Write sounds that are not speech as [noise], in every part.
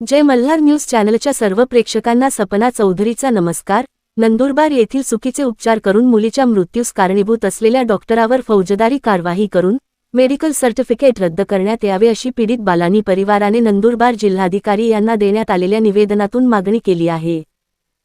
जय Malhar news चॅनलच्या सर्व प्रेक्षकांना सपना चौधरीचा नमस्कार. नंदुरबार येथील चुकीचे उपचार करून मुलीच्या मृत्यूस कारणीभूत असलेल्या डॉक्टरावर फौजदारी कारवाई करून मेडिकल सर्टिफिकेट रद्द करण्यात यावे अशी पीडित बालानी परिवाराने नंदुरबार जिल्हाधिकारी यांना देण्यात आलेल्या निवेदनातून मागणी केली आहे.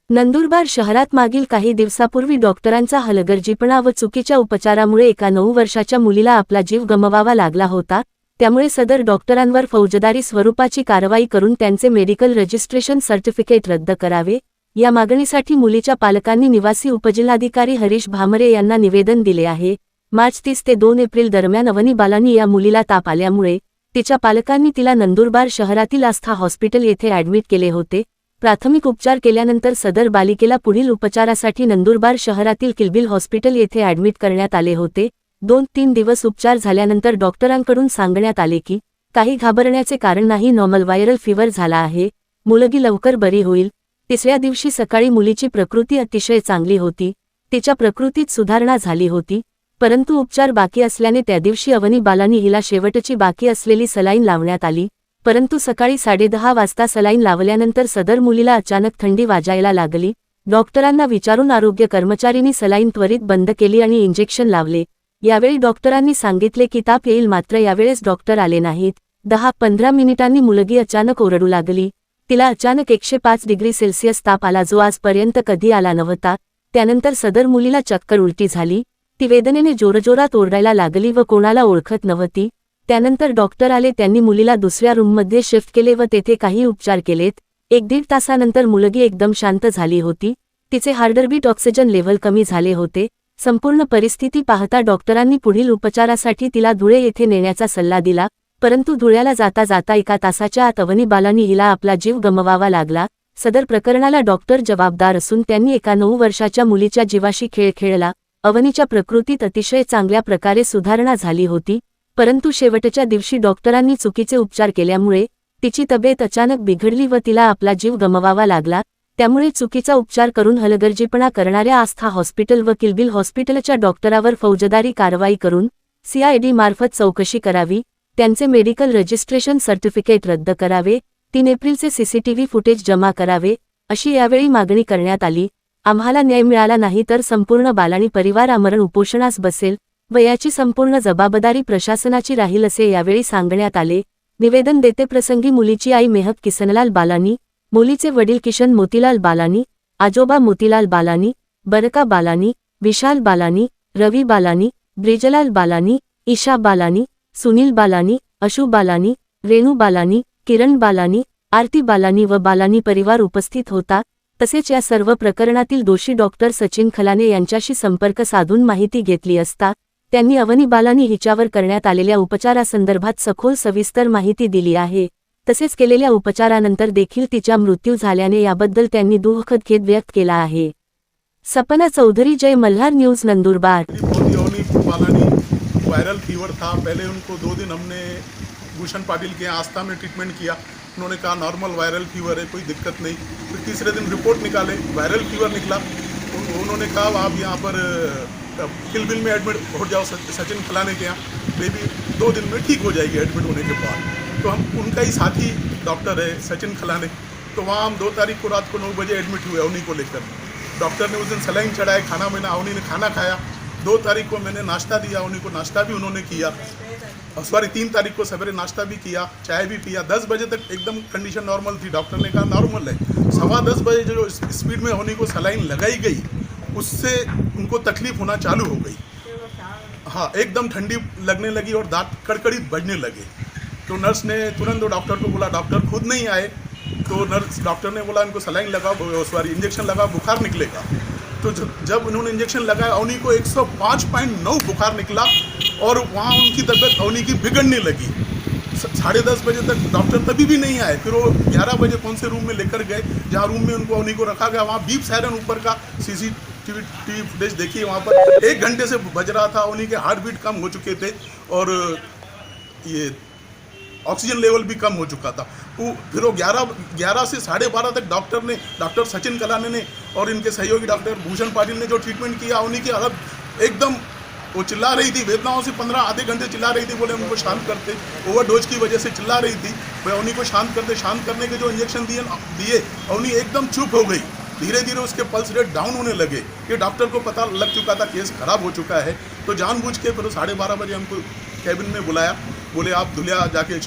नंदुरबार शहरात मागील काही दिवसापूर्वी डॉक्टरांचा हलगर्जीपणा व चुकीच्या उपचारामुळे एका नऊ वर्षाच्या मुलीला आपला जीव गमवावा लागला होता. त्यामुळे सदर डॉक्टरांवर फौजदारी स्वरूपाची कारवाई करून त्यांचे मेडिकल रजिस्ट्रेशन सर्टिफिकेट रद्द करावे. या मागणीसाठी मुलीच्या पालकांनी निवासी उपजिल्हाधिकारी हरीश भामरे यांना निवेदन दिले आहे. मार्च तीस ते दोन एप्रिल दरम्यान अवनी बालानी या मुलीला ताप आल्यामुळे तिच्या पालकांनी तिला नंदुरबार शहरातील आस्था हॉस्पिटल येथे ॲडमिट केले होते. प्राथमिक उपचार केल्यानंतर सदर बालिकेला पुढील उपचारासाठी नंदुरबार शहरातील किलबिल हॉस्पिटल येथे ॲडमिट करण्यात आले होते. दोन तीन दिवस उपचार झाल्यानंतर डॉक्टरांकडून सांगण्यात आले की काही घाबरण्याचे कारण नाही नॉर्मल व्हायरल फीवर झाला आहे मुलगी लवकर बरी होईल तिसऱ्या दिवशी सकाळी मुलीची प्रकृती अतिशय चांगली होती तिच्या प्रकृतीत सुधारणा झाली होती परंतु उपचार बाकी असल्याने त्या दिवशी अवनी बालानी हिला शेवटची बाकी असलेली सलाईन लावण्यात आली परंतु सकाळी साडेदहा वाजता सलाईन लावल्यानंतर सदर मुलीला अचानक थंडी वाजायला लागली डॉक्टरांना विचारून आरोग्य कर्मचारींनी सलाईन त्वरित बंद केली आणि इंजेक्शन लावले यावेळी डॉक्टरांनी सांगितले की ताप येईल मात्र यावेळेस डॉक्टर आले नाहीत. दहा पंधरा मिनिटांनी मुलगी अचानक ओरडू लागली. तिला अचानक एकशे पाच डिग्री सेल्सिअस ताप आला जो आजपर्यंत कधी आला नव्हता. त्यानंतर सदर मुलीला चक्कर उलटी झाली. ती वेदनेने जोरजोरात ओरडायला लागली व कोणाला ओळखत नव्हती. त्यानंतर डॉक्टर आले त्यांनी मुलीला दुसऱ्या रूममध्ये शिफ्ट केले व तेथे काही उपचार केलेत. एक दीड तासानंतर मुलगी एकदम शांत झाली होती. तिचे हार्डरबीट ऑक्सिजन लेव्हल कमी झाले होते. संपूर्ण परिस्थिती पाहता डॉक्टरांनी पुढील उपचारासाठी तिला धुळे येथे नेण्याचा सल्ला दिला परंतु धुळ्याला जाता जाता एका तासाच्या आत अवनी बालानी हिला आपला जीव गमवावा लागला. सदर प्रकरणाला डॉक्टर जबाबदार असून त्यांनी एका नऊ वर्षाच्या मुलीच्या जीवाशी खेळ खेळला. अवनीच्या प्रकृतीत अतिशय चांगल्या प्रकारे सुधारणा झाली होती परंतु शेवटच्या दिवशी डॉक्टरांनी चुकीचे उपचार केल्यामुळे तिची तब्येत अचानक बिघडली व तिला आपला जीव गमवावा लागला. त्यामुळे चुकीचा उपचार करून हलगर्जीपणा करणाऱ्या आस्था हॉस्पिटल व किलबिल हॉस्पिटलच्या डॉक्टरावर फौजदारी कारवाई करून सीआयडी मार्फत चौकशी करावी त्यांचे मेडिकल रजिस्ट्रेशन सर्टिफिकेट रद्द करावे तीन एप्रिलचे सीसीटीव्ही फुटेज जमा करावे अशी यावेळी मागणी करण्यात आली. आम्हाला न्याय मिळाला नाही तर संपूर्ण बालाणी परिवार आमरण उपोषणास बसेल व याची संपूर्ण जबाबदारी प्रशासनाची राहील असे यावेळी सांगण्यात आले. निवेदन देते प्रसंगी मुलीची आई मेहक किसनलाल बालानी मुलीचे वडील किशन मोतीलाल बालानी आजोबा मोतीलाल बालानी बरका बालानी विशाल बालानी रवी बालानी ब्रिजलाल बालानी ईशा बालानी सुनील बालानी अशू बालानी रेणू बालानी किरण बालानी आरती बालानी व बालानी परिवार उपस्थित होता तसेच या सर्व प्रकरणातील दोषी डॉक्टर सचिन खलाने यांच्याशी संपर्क साधून माहिती घेतली असता त्यांनी अवनी बालानी हिच्यावर करण्यात आलेल्या उपचारासंदर्भात सखोल सविस्तर माहिती दिली आहे. तसेच केलेल्या उपचारानंतर देखील तिचा मृत्यू झाल्याने याबद्दल त्यांनी दुःखद खेद व्यक्त केला आहे. Sapna Chaudhary Jai Malhar news Nandurbar. Viral fever था। पहले उनको दो दिन हमने भूषण पाटिल के आस्था में ट्रीटमेंट किया। उन्होंने कहा नॉर्मल वायरल फीवर है कोई दिक्कत नहीं। फिर तीसरे दिन रिपोर्ट निकाले वायरल फीवर निकला। उन- उन्होंने कहा आप यहाँ पर अ, किलबिल में एडमिट हो जाओ सचिन फलाने के यहाँ बेबी दो दिन में ठीक हो जाएगी एडमिट होने के बाद। तो हम उनका ही साथी डॉक्टर है सचिन खलाने तो वहाँ हम दो तारीख को रात को नौ बजे एडमिट हुए अवनी को लेकर। डॉक्टर ने उस दिन सलाइन चढ़ाए खाना मैंने अवनी ने खाना खाया। दो तारीख को मैंने नाश्ता दिया उन्हीं को नाश्ता भी उन्होंने किया। सॉरी तीन तारीख को सवेरे नाश्ता भी किया चाय भी पिया। दस बजे तक एकदम कंडीशन नॉर्मल थी। डॉक्टर ने कहा नॉर्मल है। सवा दस बजे जो स्पीड में होने को सलाइन लगाई गई उससे उनको तकलीफ़ होना चालू हो गई। हाँ एकदम ठंडी लगने लगी और दांत कड़कड़ी बजने लगे। तो नर्स ने तुरंत डॉक्टर को बोला, डॉक्टर, खुद नहीं आए। तो नर्स, डॉक्टर ने बोला, इनको सलाइन लगाओ सॉरी, इंजेक्शन लगाओ बुखार निकलेगा। तो जब उन्होंने इंजेक्शन लगाया, अवनी को 105.9 बुखार निकला और वहाँ उनकी तबीयत अवनी की बिगड़ने लगी। साढ़े दस बजे तक डॉक्टर तभी भी नहीं आए, फिर वो ग्यारह बजे कौन से रूम में लेकर गए, जहाँ रूम में उनको अवनी को रखा गया, वहाँ बीप सायरन ऊपर का, सीसी टीवी फुटेज देखिए वहाँ पर। एक घंटे से बज रहा था, उन्हीं के हार्ट बीट कम हो चुके थे और ये ऑक्सीजन लेवल भी कम हो चुका था। वो फिर वो ग्यारह ग्यारह से साढ़े बारह तक डॉक्टर ने डॉक्टर सचिन कलाने ने और इनके सहयोगी डॉक्टर भूषण पाटिल ने जो ट्रीटमेंट किया, उन्हीं की हालत एकदम वो चिल्ला रही थी, वेदनाओं से पंद्रह आधे घंटे चिल्ला रही थी, बोले उनको शांत करते ओवरडोज की वजह से चिल्ला रही थी मैं उन्हीं को शांत करते शांत करने के जो इंजेक्शन दिए दिए, उन्हीं एकदम चुप हो गई। धीरे धीरे उसके पल्स रेट डाउन होने लगे। कि डॉक्टर को पता लग चुका था केस खराब हो चुका है। तो जानबूझ के फिर साढ़े बारह बजे हमको कैबिन में बुलाया। बोले, आप धुलिया जाके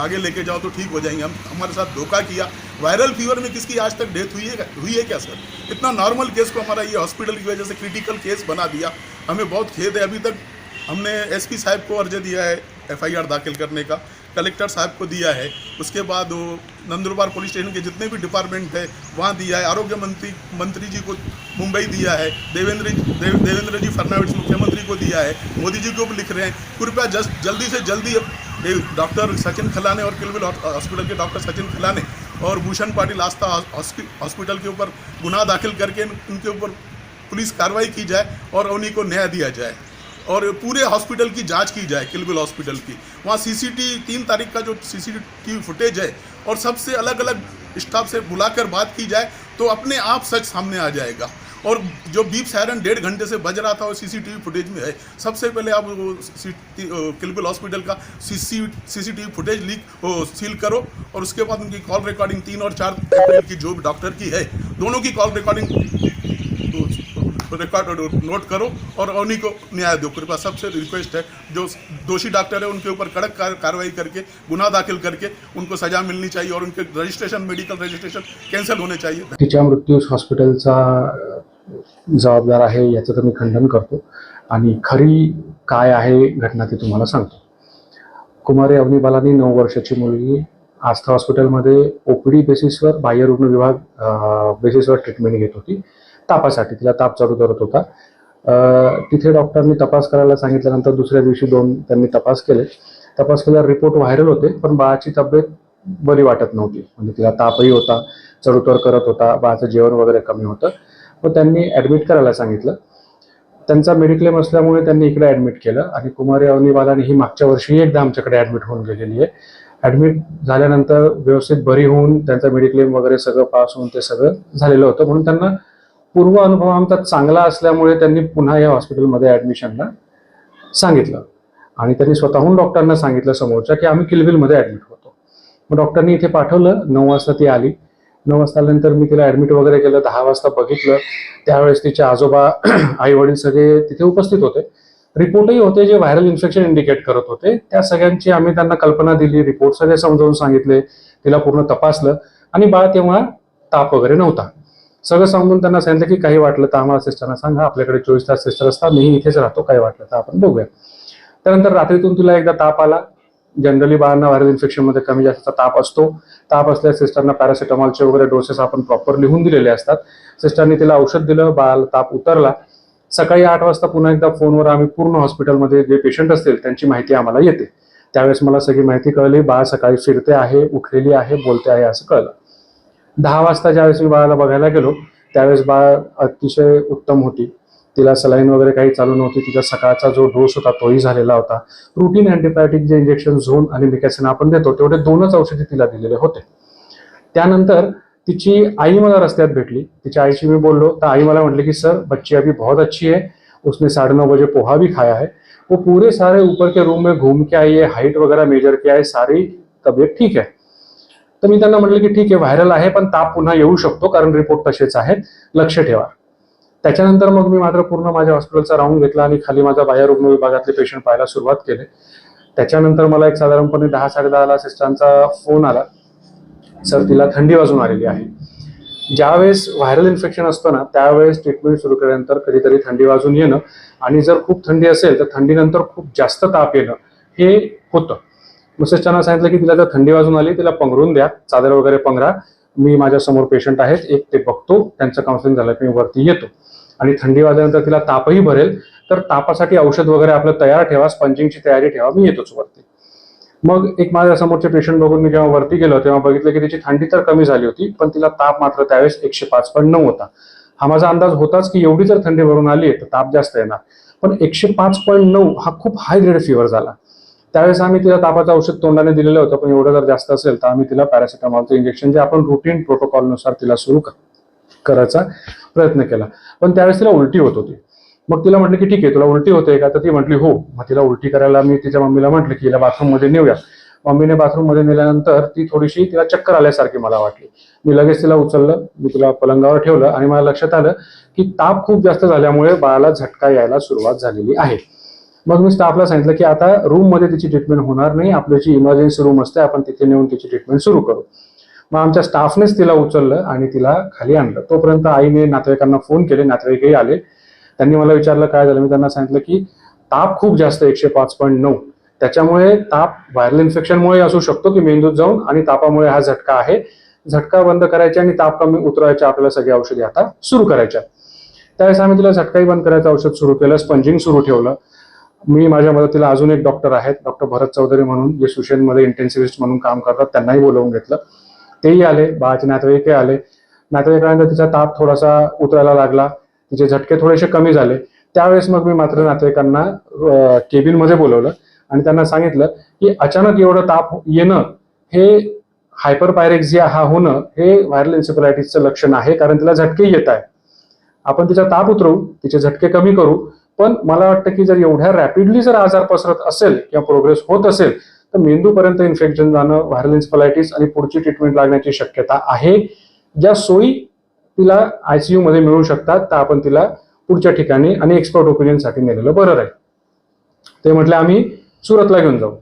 आगे लेके जाओ तो ठीक हो जाएँगे। हम, हमारे साथ धोखा किया। वायरल फीवर में किसकी आज तक डेथ हुई है हुई है क्या सर इतना नॉर्मल केस को हमारा ये हॉस्पिटल की वजह से क्रिटिकल केस बना दिया। हमें बहुत खेद है। अभी तक हमने एसपी साहब को अर्ज़ दिया है एफआईआर दाखिल करने का। कलेक्टर साहब को दिया है। उसके बाद वो नंदुरबार पुलिस स्टेशन के जितने भी डिपार्टमेंट है वहाँ दिया है। आरोग्य मंत्री मंत्री जी को मुंबई दिया है। देवेंद्र देव, देवेंद्र जी फडणवीस मुख्यमंत्री को दिया है। मोदी जी को भी लिख रहे हैं। कृपया जस्ट जल्दी से जल्दी डॉक्टर सचिन खलाने और किलबिल हॉस्पिटल के डॉक्टर सचिन खलाने और भूषण पाटिल आस्था हॉस्पिटल के ऊपर गुनाह दाखिल करके उनके ऊपर पुलिस कार्रवाई की जाए और उन्हीं को न्याय दिया जाए। और पूरे हॉस्पिटल की जाँच की जाए किलबिल हॉस्पिटल की। वहाँ सीसीटीवी तीन तारीख का जो सीसीटीवी फुटेज है, और सबसे अलग अलग स्टाफ से बुलाकर बात की जाए तो अपने आप सच सामने आ जाएगा। और जो बीप सायरन डेढ़ घंटे से बज रहा था वो सीसीटीवी फुटेज में है, सबसे पहले आप किलबिल हॉस्पिटल का CC CCTV footage leak seal करो, और उसके बाद उनकी कॉल रिकॉर्डिंग तीन और चार अप्रैल की जो डॉक्टर की है, दोनों की कॉल रिकॉर्डिंग रिकॉर्ड नोट करो और उन्हीं को न्याय दो। कृपया सबसे रिक्वेस्ट है जो दोषी डॉक्टर है उनके ऊपर कड़क कार्रवाई करके गुना दाखिल करके उनको सजा मिलनी चाहिए और उनके रजिस्ट्रेशन मेडिकल रजिस्ट्रेशन कैंसिल होने चाहिए। तिच्या मृत्यूस हॉस्पिटलचा जबाबदार आहे याचं तर मी खंडन करतो. आणि खरी काय आहे घटना ती तुम्हाला सांगतो. कुमारी अवनीबालानी नऊ वर्षाची मुलगी आस्था हॉस्पिटलमध्ये ओपीडी बेसिसवर बाह्यरुग्ण विभाग बेसिसवर ट्रीटमेंट घेत होती. तापासाठी तिला ताप चालू करत होता. तिथे डॉक्टरनी तपास करायला सांगितल्यानंतर दुसऱ्या दिवशी दोन त्यांनी तपास केले. तपास केल्यावर रिपोर्ट व्हायरल होते पण बाळाची तब्येत बरी वाटत नव्हती. म्हणजे तिला तापही होता चढउतार करत होता बाळाचं जेवण वगैरे कमी होतं. व त्यांनी ॲडमिट करायला सांगितलं. त्यांचा मेडिक्लेम असल्यामुळे त्यांनी इकडे ॲडमिट केलं आणि कुमारी अवनीवालाने ही मागच्या वर्षी एकदा आमच्याकडे ॲडमिट होऊन गेलेली आहे. ॲडमिट झाल्यानंतर व्यवस्थित बरी होऊन त्यांचा मेडिक्लेम वगैरे सगळं पास होऊन ते सगळं झालेलं होतं. म्हणून त्यांना पूर्व अनुभव आमचा चांगला असल्यामुळे त्यांनी पुन्हा या हॉस्पिटलमध्ये ॲडमिशनला सांगितलं. आणि त्यांनी स्वतःहून डॉक्टरांना सांगितलं समोरच्या की आम्ही किलबिलमध्ये ॲडमिट होतो. मग डॉक्टरनी इथे पाठवलं नऊ वाजता ती आली. नऊ वाजता आल्यानंतर मी तिला ॲडमिट वगैरे केलं दहा वाजता बघितलं. त्यावेळेस तिचे आजोबा [clears throat] आई वडील सगळे तिथे उपस्थित होते. रिपोर्टही होते जे व्हायरल इन्फेक्शन इंडिकेट करत होते. त्या सगळ्यांची आम्ही त्यांना कल्पना दिली रिपोर्ट सगळे समजावून सांगितले. तिला पूर्ण तपासलं. आणि बाळ तेव्हा ताप वगैरे नव्हता. सगळं सांगून त्यांना सांगितलं की काही वाटलं तर आम्हाला सिस्टरना सांगा. आपल्याकडे चोवीस तास सिस्टर असतात मी इथेच राहतो काही वाटलं तर आपण बघूया. त्यानंतर रात्रीतून तुला एकदा ताप आला. जनरली बाळांना व्हायरल इन्फेक्शनमध्ये कमी जास्त ताप असतो. ताप असल्यास सिस्टरना पॅरासिटामॉलचे वगैरे डोसेस आपण प्रॉपर लिहून दिलेले असतात. सिस्टरनी तिला औषध दिलं बाळाला ताप उतरला. सकाळी आठ वाजता पुन्हा एकदा फोनवर आम्ही पूर्ण हॉस्पिटलमध्ये जे पेशंट असतील त्यांची माहिती आम्हाला येते. त्यावेळेस मला सगळी माहिती कळली. बाळ सकाळी फिरते आहे उठलेली आहे बोलते आहे असं कळलं. दहा वाजता ज्यावेळेस मी बाळाला बघायला गेलो त्यावेळेस बाळ अतिशय उत्तम होती. तिला सलाईन वगैरे काही चालू नव्हती. तिचा सकाळचा जो डोस होता तोही झालेला होता. रुटीन अँटीबायोटिक जे इंजेक्शन झोन आणि मिकॅसिन आपण देतो तेवढे दोनच औषधे तिला दिलेले होते. त्यानंतर तिची आई मला रस्त्यात भेटली. तिच्या आईशी मी बोललो. तर आई मला म्हटली की सर बच्ची अभी बहुत अच्छी है. उसने साढ़े नौ बजे पोहा भी खाया है. वो पूरे सारे ऊपर के रूम में घूम के आई है हाइट वगैरह मेजर किया है सारी तब्येत ठीक है. तर मी त्यांना म्हटलं की ठीक आहे व्हायरल आहे पण ताप पुन्हा येऊ शकतो कारण रिपोर्ट तसेच आहेत. लक्ष ठेवा. त्याच्यानंतर मग मी मात्र पूर्ण माझ्या हॉस्पिटलचा राऊंड घेतला आणि खाली माझा बाह्य रुग्ण विभागातले पेशंट पाहायला सुरुवात केली. त्याच्यानंतर मला एक साधारणपणे दहा साडे दहाला सिस्टरांचा फोन आला. सर तिला थंडी वाजून आलेली आहे. ज्यावेळेस व्हायरल इन्फेक्शन असतं ना त्यावेळेस ट्रीटमेंट सुरू केल्यानंतर कधीतरी थंडी वाजून येणं. आणि जर खूप थंडी असेल तर थंडीनंतर खूप जास्त ताप येणं हे होतं. मग सांगितलं की तिला जर थंडी वाजून आली तिला पंघरून द्या. चादर वगैरे पंघरा. मी माझ्यासमोर पेशंट आहेत एक ते बघतो. त्यांचं काउन्सिलिंग झालं की मी वरती येतो. आणि थंडी वाजल्यानंतर तिला तापही भरेल. तर तापासाठी औषध वगैरे आपलं तयार ठेवा स्पंजिंगची तयारी ठेवा. मी येतोच वरती. मग एक माझ्या समोरचे पेशंट बघून मी जेव्हा वरती गेलो तेव्हा बघितलं की तिची थंडी तर कमी झाली होती पण तिला ताप मात्र त्यावेळेस एकशे पाच पॉईंट नऊ होता. हा माझा अंदाज होताच की एवढी जर थंडी भरून आली तर ताप जास्त येणार. पण एकशे पाच पॉईंट नऊ हा खूप हाय ग्रेड फिवर झाला. त्यावेळेस आम्ही तिला तापाचं औषध तोंडाने दिलेलं होतं पण एवढं जर जास्त असेल तर आम्ही तिला पॅरासिटामॉलचं इंजेक्शन जे आपण रुटीन प्रोटोकॉलनुसार तिला सुरू करायचा प्रयत्न केला. पण त्यावेळेस तिला उलटी होत होती. मग तिला म्हटलं की ठीक आहे तुला उलटी होते का? तर ती म्हटली हो. मग तिला उलटी करायला मी तिच्या मम्मीला म्हटलं की हिला बाथरूममध्ये नेऊया. मम्मीने बाथरूममध्ये नेल्यानंतर ती थोडीशी तिला चक्कर आल्यासारखी मला वाटली. मी लगेच तिला उचललं मी तिला पलंगावर ठेवलं आणि मला लक्षात आलं की ताप खूप जास्त झाल्यामुळे बाळाला झटका यायला सुरुवात झालेली आहे. मग मी स्टाफला सांगितलं की आता रूममध्ये तिची ट्रीटमेंट होणार नाही आपली जी इमर्जन्सी रूम असते आपण तिथे नेऊन तिची ट्रीटमेंट सुरू करू. मग आमच्या स्टाफनेच तिला उचललं आणि तिला खाली आणलं. तोपर्यंत आईने नातेवाईकांना फोन केले नातेवाईकही आले. त्यांनी मला विचारलं काय झालं? मी त्यांना सांगितलं की ताप खूप जास्त एकशे पाच पॉईंट नऊ. त्याच्यामुळे ताप व्हायरल इन्फेक्शनमुळे असू शकतो की मेंदूत जाऊन आणि तापामुळे हा झटका आहे. झटका बंद करायचा आणि ताप कमी उतरवायच्या आपल्याला सगळी औषधी आता सुरू करायच्या त्यावेळेस आम्ही तिला झटकाही बंद करायचं औषध सुरू केलं स्पंजिंग सुरू ठेवलं. मी माझ्या मदतीला अजून एक डॉक्टर आहेत डॉक्टर भरत चौधरी म्हणून जे सुशेनमध्ये इंटेन्सिव्हिस्ट म्हणून काम करतात त्यांनाही बोलवून घेतलं. तेही आले बाळाचे नातेवाईकही आले. नातेवाईकांनंतर तिचा ताप थोडासा उतरायला लागला तिचे झटके थोडेसे कमी झाले. त्यावेळेस मग मी मात्र नातेवाईकांना केबिनमध्ये बोलवलं आणि त्यांना सांगितलं की अचानक एवढं ताप येणं हे हायपरपायरेक्झिया हा होणं हे व्हायरल इन्सिपलायटिसचं लक्षण आहे कारण तिला झटके येत आहे. आपण तिचा ताप उतरवू तिचे झटके कमी करू पण मला वाटतं की जर एवढ्या रॅपिडली जर आजार पसरत असेल किंवा प्रोग्रेस होत असेल तर मेंदूपर्यंत इन्फेक्शन जाणं व्हायरल इन्स्पलायटिस आणि पुढची ट्रीटमेंट लागण्याची शक्यता आहे. ज्या सोयी तिला आयसीयू मध्ये मिळू शकतात तर आपण तिला पुढच्या ठिकाणी आणि एक्सपर्ट ओपिनियनसाठी नेलेलं बरं राहील. ते म्हटलं आम्ही सुरतला घेऊन जाऊ.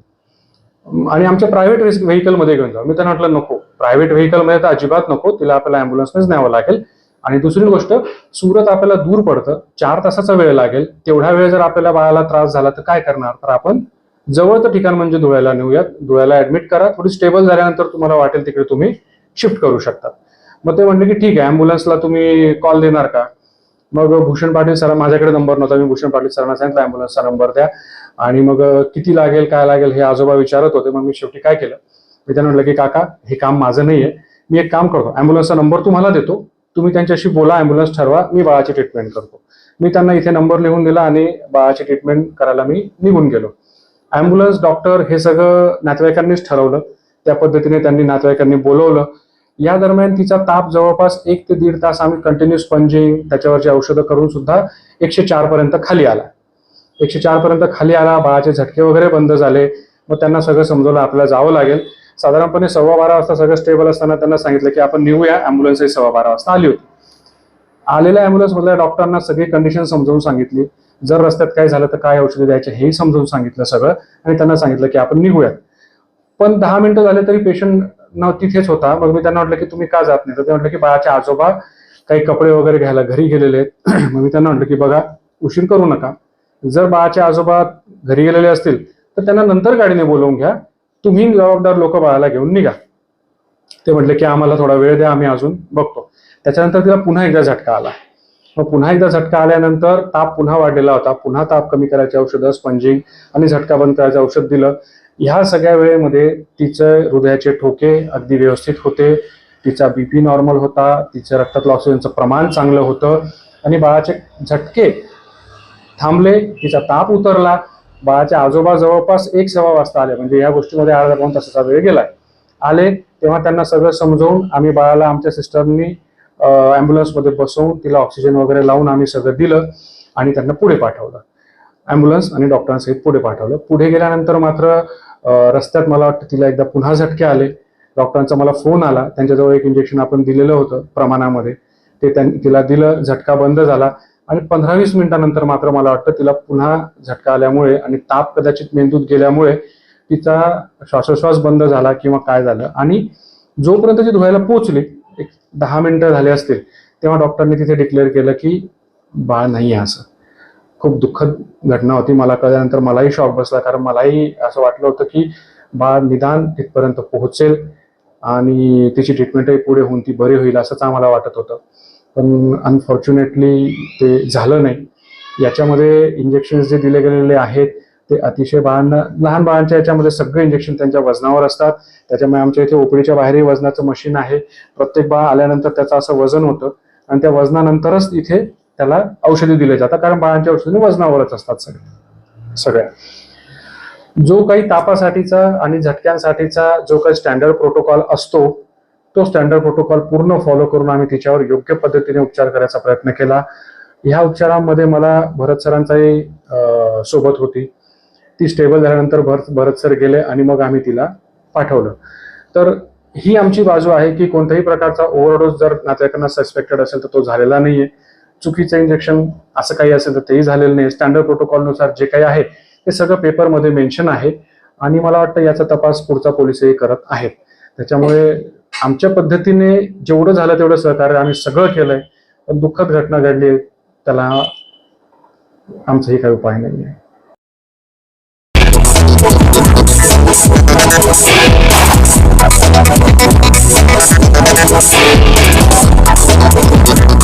आणि आमच्या प्रायव्हेट व्हेकलमध्ये घेऊन जाऊ. मी त्यांना म्हटलं नको. प्रायव्हेट व्हेकलमध्ये तर अजिबात नको. तिला आपल्याला अँब्युलन्सनेच न्यावं लागेल. आणि दुसरी गोष्ट सुरत आपल्याला दूर पडतं चार तासाचा वेळ लागेल तेवढा वेळ जर आपल्याला बाळाला त्रास झाला तर काय करणार? तर आपण जवळचं ठिकाण म्हणजे धुळ्याला नेऊयात. धुळ्याला ऍडमिट करा थोडी स्टेबल झाल्यानंतर तुम्हाला वाटेल तिकडे तुम्ही शिफ्ट करू शकता. मग ते म्हणले की ठीक आहे अँब्युलन्सला तुम्ही कॉल देणार का? मग भूषण पाटील सर माझ्याकडे नंबर नव्हता मी भूषण पाटील सरांना सांगितलं अँब्युलन्सचा नंबर द्या. आणि मग किती लागेल काय लागेल? हे आजोबा विचारत होते. मग मी शेवटी काय केलं? मी त्यांना म्हटलं की काका हे काम माझं नाहीये. मी एक काम करतो. अँब्युलन्सचा नंबर तुम्हाला देतो. तुम्ही त्यांच्याशी बोला अँब्युलन्स ठरवा मी बाळाची ट्रीटमेंट करतो. मी त्यांना इथे नंबर लिहून दिला आणि बाळाची ट्रीटमेंट करायला मी निघून गेलो. अँब्युलन्स डॉक्टर हे सगळं नातेवाईकांनीच ठरवलं. त्या पद्धतीने त्यांनी नातेवाईकांनी बोलवलं. या दरम्यान तिचा ताप जवळपास एक ते दीड तास आम्ही कंटिन्यू स्पंजिंग त्याच्यावरची औषधं करून सुद्धा एकशे चार पर्यंत खाली आला. एकशे चार पर्यंत खाली आला बाळाचे झटके वगैरे बंद झाले. मग त्यांना सगळं समजवलं आपल्याला जावं लागेल. साधारणपणे सव्वा बारा वाजता सगळं स्टेबल असताना त्यांना सांगितलं की आपण निघूया अँब्युलन्सही सव्वा बारा वाजता आली होती. आलेल्या अँब्युलन्स मधल्या डॉक्टरांना सगळी कंडिशन समजावून सांगितली. जर रस्त्यात काय झालं तर काय औषध द्यायचे हेही समजावून सांगितलं सगळं आणि त्यांना सांगितलं की आपण निघूयात पण दहा मिनिटं झाले तरी पेशंट न तिथेच होता. मग मी त्यांना म्हटलं की तुम्ही का जात नाही? तर ते म्हटलं की बाळाचे आजोबा काही कपडे वगैरे घ्यायला घरी गेलेले आहेत. [clears throat] मग मी त्यांना म्हटलं की बघा उशीर करू नका. जर बाळाचे आजोबा घरी गेलेले असतील तर त्यांना नंतर गाडीने बोलवून घ्या. तुम्ही जबाबदार लोक बाळाला घेऊन निघा. ते म्हटले की आम्हाला थोडा वेळ द्या आम्ही अजून बघतो. त्याच्यानंतर तिला पुन्हा एकदा झटका आला. मग पुन्हा एकदा झटका आल्यानंतर ताप पुन्हा वाढलेला होता. पुन्हा ताप कमी करायचे औषधं स्पंजिंग आणि झटका बंद करायचं औषध दिलं. ह्या सगळ्या वेळेमध्ये तिचं हृदयाचे ठोके अगदी व्यवस्थित होते. तिचा बीपी नॉर्मल होता. तिचं रक्तातलं ऑक्सिजनचं प्रमाण चांगलं होतं. आणि बाळाचे झटके थांबले तिचा ताप उतरला. बाळाच्या आजोबा जवळपास एक सव्वा वाजता आले. म्हणजे या गोष्टीमध्ये अर्धा पाऊन तासाचा वेळ गेलाय. आले तेव्हा त्यांना सगळं समजवून आम्ही बाळाला आमच्या सिस्टरनी ॲम्ब्युलन्समध्ये बसवून तिला ऑक्सिजन वगैरे लावून आम्ही सगळं दिलं आणि त्यांना पुढे पाठवलं. ॲम्ब्युलन्स आणि डॉक्टरांसहित पुढे पाठवलं. पुढे गेल्यानंतर मात्र रस्त्यात मला वाटतं तिला एकदा पुन्हा झटके आले. डॉक्टरांचा मला फोन आला. त्यांच्याजवळ एक इंजेक्शन आपण दिलेलं होतं प्रमाणामध्ये. ते त्यां तिला दिलं. झटका बंद झाला. आणि पंधरा वीस मिनिटानंतर मात्र मला वाटतं तिला पुन्हा झटका आल्यामुळे आणि ताप कदाचित मेंदूत गेल्यामुळे तिचा श्वासोश्वास बंद झाला किंवा काय झालं. आणि जोपर्यंत ती धुवायला पोहोचली एक दहा मिनिटं झाले असतील तेव्हा डॉक्टरने तिथे डिक्लेअर केलं की बाळ नाही आहे असं. खूप दुःखद घटना होती. मला कळल्यानंतर मलाही शॉक बसला. कारण मलाही असं वाटलं होतं की बाळ निदान तिथपर्यंत पोहोचेल आणि तिची ट्रीटमेंटही पुढे होऊन ती बरी होईल असंच आम्हाला वाटत होतं. पण अनफॉर्च्युनेटली ते झालं नाही. याच्यामध्ये इंजेक्शन्स जे दिले गेलेले आहेत ते अतिशय बाळांना लहान बाळांच्या याच्यामध्ये सगळे इंजेक्शन त्यांच्या वजनावर असतात. त्याच्यामुळे आमच्या इथे ओपडीच्या बाहेरही वजनाचं मशीन आहे. प्रत्येक बाळ आल्यानंतर त्याचं असं वजन होतं आणि त्या वजनानंतरच इथे त्याला औषधी दिले जातात. कारण बाळांच्या औषधी वजनावरच असतात सगळे सगळ्या. जो काही तापासाठीचा आणि झटक्यांसाठीचा जो काही स्टँडर्ड प्रोटोकॉल असतो तो स्टँडर्ड प्रोटोकॉल पूर्ण फॉलो करून आम्ही तिच्यावर योग्य पद्धतीने उपचार करायचा प्रयत्न केला. ह्या उपचारामध्ये मला भरत सरांचाही सोबत होती. ती स्टेबल झाल्यानंतर भरत भरत सर गेले आणि मग आम्ही तिला पाठवलं. तर ही आमची बाजू आहे की कोणत्याही प्रकारचा ओव्हरडोस जर नातेवाईकांना सस्पेक्टेड असेल तर तो झालेला नाहीये. चुकीचं इंजेक्शन असं काही असेल तर तेही झालेलं नाही स्टँडर्ड प्रोटोकॉलनुसार जे काही आहे ते सगळं पेपरमध्ये मेन्शन आहे. आणि मला वाटतं याचा तपास पुढचा पोलिसही करत आहेत. त्याच्यामुळे आमच्या पद्धतीने जेवढं झालं तेवढं सहकार्य आम्ही सगळं केलंय पण दुःखद घटना घडली त्याला आमचाही काही उपाय नाही आहे